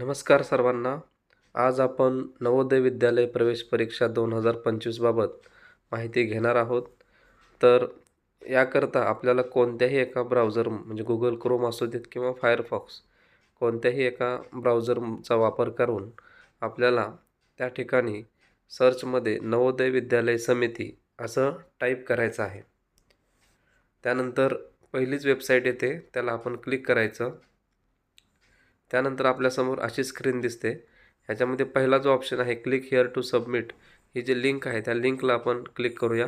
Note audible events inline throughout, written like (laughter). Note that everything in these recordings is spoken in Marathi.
नमस्कार सर्वांना. आज आपण नवोदय विद्यालय प्रवेश परीक्षा दोन हजार पंचवीसबाबत माहिती घेणार आहोत. तर याकरता आपल्याला कोणत्याही एका ब्राउझर म्हणजे गुगल क्रोम असू देत किंवा फायरफॉक्स कोणत्याही एका ब्राउझरचा वापर करून आपल्याला त्या ठिकाणी सर्चमध्ये नवोदय विद्यालय समिती असं टाईप करायचं आहे. त्यानंतर पहिलीच वेबसाईट येते त्याला आपण क्लिक करायचं. त्यानंतर आपल्यासमोर अशी स्क्रीन दिसते. ह्याच्यामध्ये पहिला जो ऑप्शन आहे क्लिक हिअर टू सबमिट ही जी लिंक आहे त्या लिंकला आपण क्लिक करूया.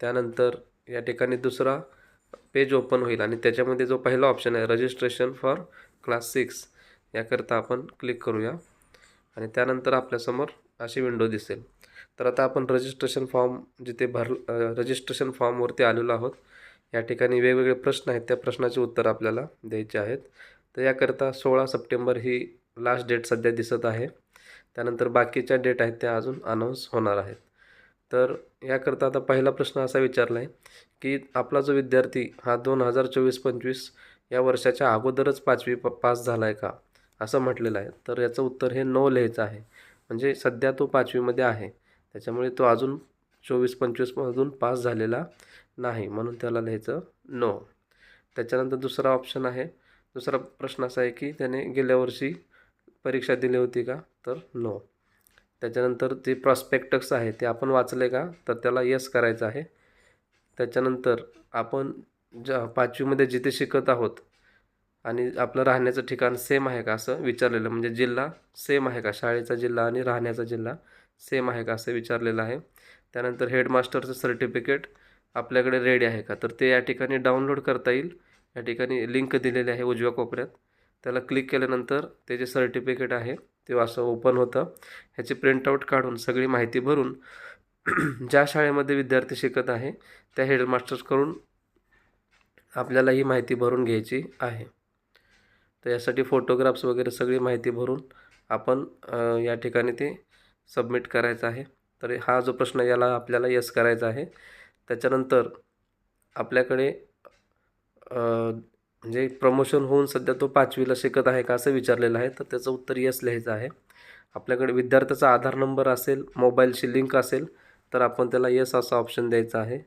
त्यानंतर या ठिकाणी दुसरा पेज ओपन होईल आणि त्याच्यामध्ये जो पहिला ऑप्शन आहे रजिस्ट्रेशन फॉर क्लास सिक्स याकरता आपण क्लिक करूया. आणि त्यानंतर आपल्यासमोर अशी विंडो दिसेल. तर आता आपण रजिस्ट्रेशन फॉर्म जिथे भर रजिस्ट्रेशन फॉर्मवरती आलेलो आहोत या ठिकाणी वेगवेगळे प्रश्न आहेत त्या प्रश्नाचे उत्तर आपल्याला द्यायचे आहेत. तर याकरता सोळा सप्टेंबर ही लास्ट डेट सध्या दिसत आहे. त्यानंतर बाकीच्या डेट आहेत त्या अजून अनाऊन्स होणार आहेत. तर याकरता आता पहिला प्रश्न असा विचारला आहे की आपला जो विद्यार्थी हा दोन हजार चोवीस पंचवीस या वर्षाच्या अगोदरच पाचवी प पास झाला आहे का? असं म्हटलेलं आहे. तर याचं उत्तर हे नो लिहायचं आहे. म्हणजे सध्या तो पाचवीमध्ये आहे. त्याच्यामुळे तो अजून चोवीस पंचवीसमधून पास झालेला नाही. म्हणून त्याला लिहायचं नो त्याच्यानंतर दुसरा ऑप्शन आहे दुसरा प्रश्न असा आहे की त्याने गेल्या वर्षी परीक्षा दिली होती का? तर नो त्याच्यानंतर जे प्रॉस्पेक्टक्स आहे ते आपण वाचले का? तर त्याला यस करायचं आहे. त्याच्यानंतर आपण ज्या पाचवीमध्ये जिथे शिकत आहोत आणि आपलं राहण्याचं ठिकाण सेम आहे का असं विचारलेलं? म्हणजे जिल्हा सेम आहे का? शाळेचा जिल्हा आणि राहण्याचा जिल्हा सेम आहे का असं विचारलेलं आहे. त्यानंतर हेडमास्टरचं सर्टिफिकेट आपल्याकडे रेडी आहे का? तर ते या ठिकाणी डाउनलोड करता येईल. या ठिकाणी लिंक दिलेली आहे उजव्या कोपऱ्यात. त्याला क्लिक केल्यानंतर ते जे सर्टिफिकेट आहे ते असं ओपन होतं. ह्याची प्रिंटआउट काढून सगळी माहिती भरून (clears throat) ज्या शाळेमध्ये विद्यार्थी शिकत आहे त्या हेडमास्टर्सकडून आपल्याला ही माहिती भरून घ्यायची आहे. तर यासाठी फोटोग्राफ्स वगैरे सगळी माहिती भरून आपण या ठिकाणी ते सबमिट करायचं आहे. तर हा जो प्रश्न याला आपल्याला यस करायचा आहे त्याच्यानंतर आपल्याकडे म्हणजे प्रमोशन होऊन सध्या तो पाचवीला शिकत आहे का असं विचारलेलं आहे. तर त्याचं उत्तर यस लिहायचं आहे. आपल्याकडे विद्यार्थ्याचा आधार नंबर असेल मोबाईलशी लिंक असेल तर आपण त्याला यस असा ऑप्शन द्यायचा आहे.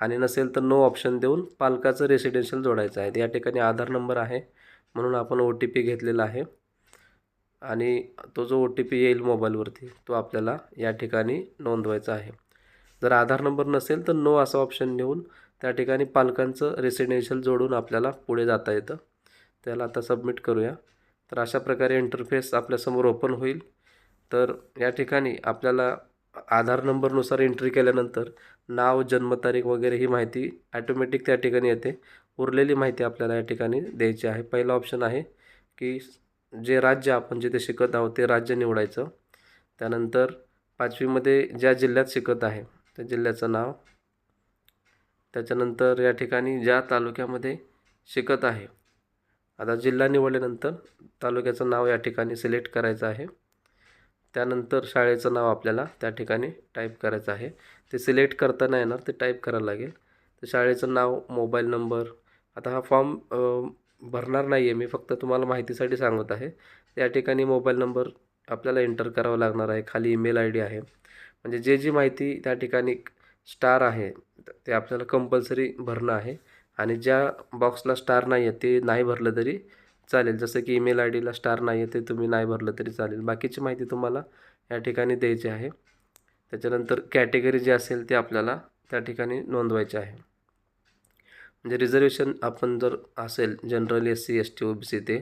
आणि नसेल तर नो ऑप्शन देऊन पालकाचं रेसिडेन्शियल जोडायचं आहे. या ठिकाणी आधार नंबर आहे म्हणून आपण ओ टी पी घेतलेला आहे. आणि तो जो ओ टी पी येईल मोबाईलवरती तो आपल्याला या ठिकाणी नोंदवायचा आहे. जर आधार नंबर नसेल तर नो असा ऑप्शन देऊन त्या ठिकाणी पालकांचं रेसिडेन्शियल जोडून आपल्याला पुढे जाता येतं. त्याला आता सबमिट करूया. तर अशा प्रकारे इंटरफेस आपल्यासमोर ओपन होईल. तर या ठिकाणी आपल्याला आधार नंबरनुसार एंट्री केल्यानंतर नाव जन्मतारीख वगैरे ही माहिती ॲटोमॅटिक त्या ठिकाणी येते. उरलेली माहिती आपल्याला या ठिकाणी द्यायची आहे. पहिला ऑप्शन आहे की जे राज्य आपण जिथे शिकत आहोत ते राज्य निवडायचं. त्यानंतर पाचवीमध्ये ज्या जिल्ह्यात शिकत आहे त्या जिल्ह्याचं नाव त्याच्यानंतर या ठिकाणी ज्या तालुक्यामध्ये शिकत आहे. आता जिल्हा निवडल्यानंतर तालुक्याचं नाव या ठिकाणी सिलेक्ट करायचं आहे. त्यानंतर शाळेचं नाव आपल्याला त्या ठिकाणी टाईप करायचं आहे. ते सिलेक्ट करता येणार ते टाईप करायला लागेल. तर शाळेचं नाव मोबाईल नंबर आता हा फॉर्म भरणार नाही आहे मी फक्त तुम्हाला माहितीसाठी सांगत आहे. या ठिकाणी मोबाईल नंबर आपल्याला एंटर करावा लागणार आहे. खाली ईमेल आय डी आहे. म्हणजे जे जी माहिती त्या ठिकाणी स्टार आहे ते आपल्याला कंपल्सरी भरणं आहे. आणि ज्या बॉक्सला स्टार नाही आहे ते नाही भरलं तरी चालेल. जसं की ईमेल आय डीला स्टार नाही आहे ते तुम्ही नाही भरलं तरी चालेल. बाकीची माहिती तुम्हाला या ठिकाणी द्यायची आहे. त्याच्यानंतर कॅटेगरी जी असेल ते आपल्याला त्या ठिकाणी नोंदवायची आहे. म्हणजे रिझर्वेशन आपण जर असेल general S C S T O B C ते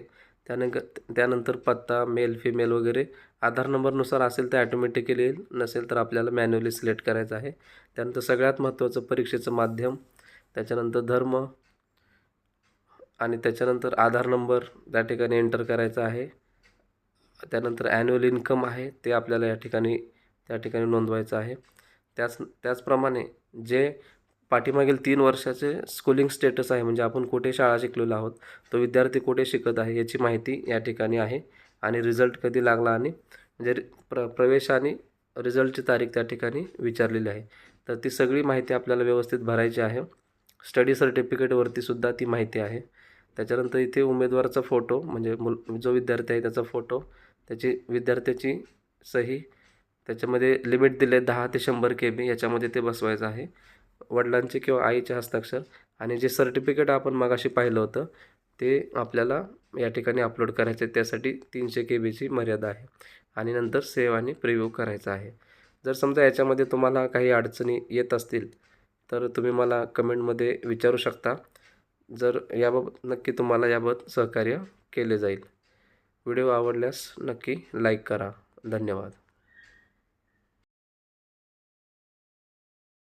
त्यानंतर त्यानंतर पत्ता मेल फिमेल वगैरे. आधार नंबरनुसार असेल तर ॲटोमॅटिकली येईल. नसेल तर आपल्याला मॅन्युअली सिलेक्ट करायचं आहे. त्यानंतर सगळ्यात महत्त्वाचं परीक्षेचं माध्यम त्याच्यानंतर धर्म आणि त्याच्यानंतर आधार नंबर त्या ठिकाणी एंटर करायचा आहे. त्यानंतर ॲन्युअल इन्कम आहे ते आपल्याला या ठिकाणी त्या ठिकाणी नोंदवायचं आहे. त्याच त्याचप्रमाणे जे पाठीमागील तीन वर्षाचे स्कूलिंग स्टेटस आहे. म्हणजे आपण कुठे शाळा शिकलेलो आहोत तो विद्यार्थी कुठे शिकत आहे याची माहिती या ठिकाणी आहे. आणि रिझल्ट कधी लागला आणि म्हणजे प्र प्रवेश आणि रिझल्टची तारीख त्या ठिकाणी विचारलेली आहे. तर ती सगळी माहिती आपल्याला व्यवस्थित भरायची आहे. स्टडी सर्टिफिकेटवरती सुद्धा ती माहिती आहे. त्याच्यानंतर इथे उमेदवाराचा फोटो म्हणजे मुल जो विद्यार्थी आहे त्याचा फोटो त्याची विद्यार्थ्याची सही त्याच्यामध्ये लिमिट दिले दहा ते शंभर के बी याच्यामध्ये ते बसवायचं आहे. वडिलांचे किंवा आईचे हस्ताक्षर आणि जे सर्टिफिकेट आपण मगाशी पाहिलं होतं ते आपल्याला या ठिकाणी अपलोड करायचे. त्यासाठी तीनशे के बीची मर्यादा आहे आणि नंतर सेव्ह आणि प्रिव्ह्यू करायचा आहे. जर समजा याच्यामध्ये तुम्हाला काही अडचणी येत असतील तर तुम्ही मला कमेंटमध्ये विचारू शकता. जर याबाबत नक्की तुम्हाला याबाबत सहकार्य केले जाईल. व्हिडिओ आवडल्यास नक्की लाईक करा. धन्यवाद.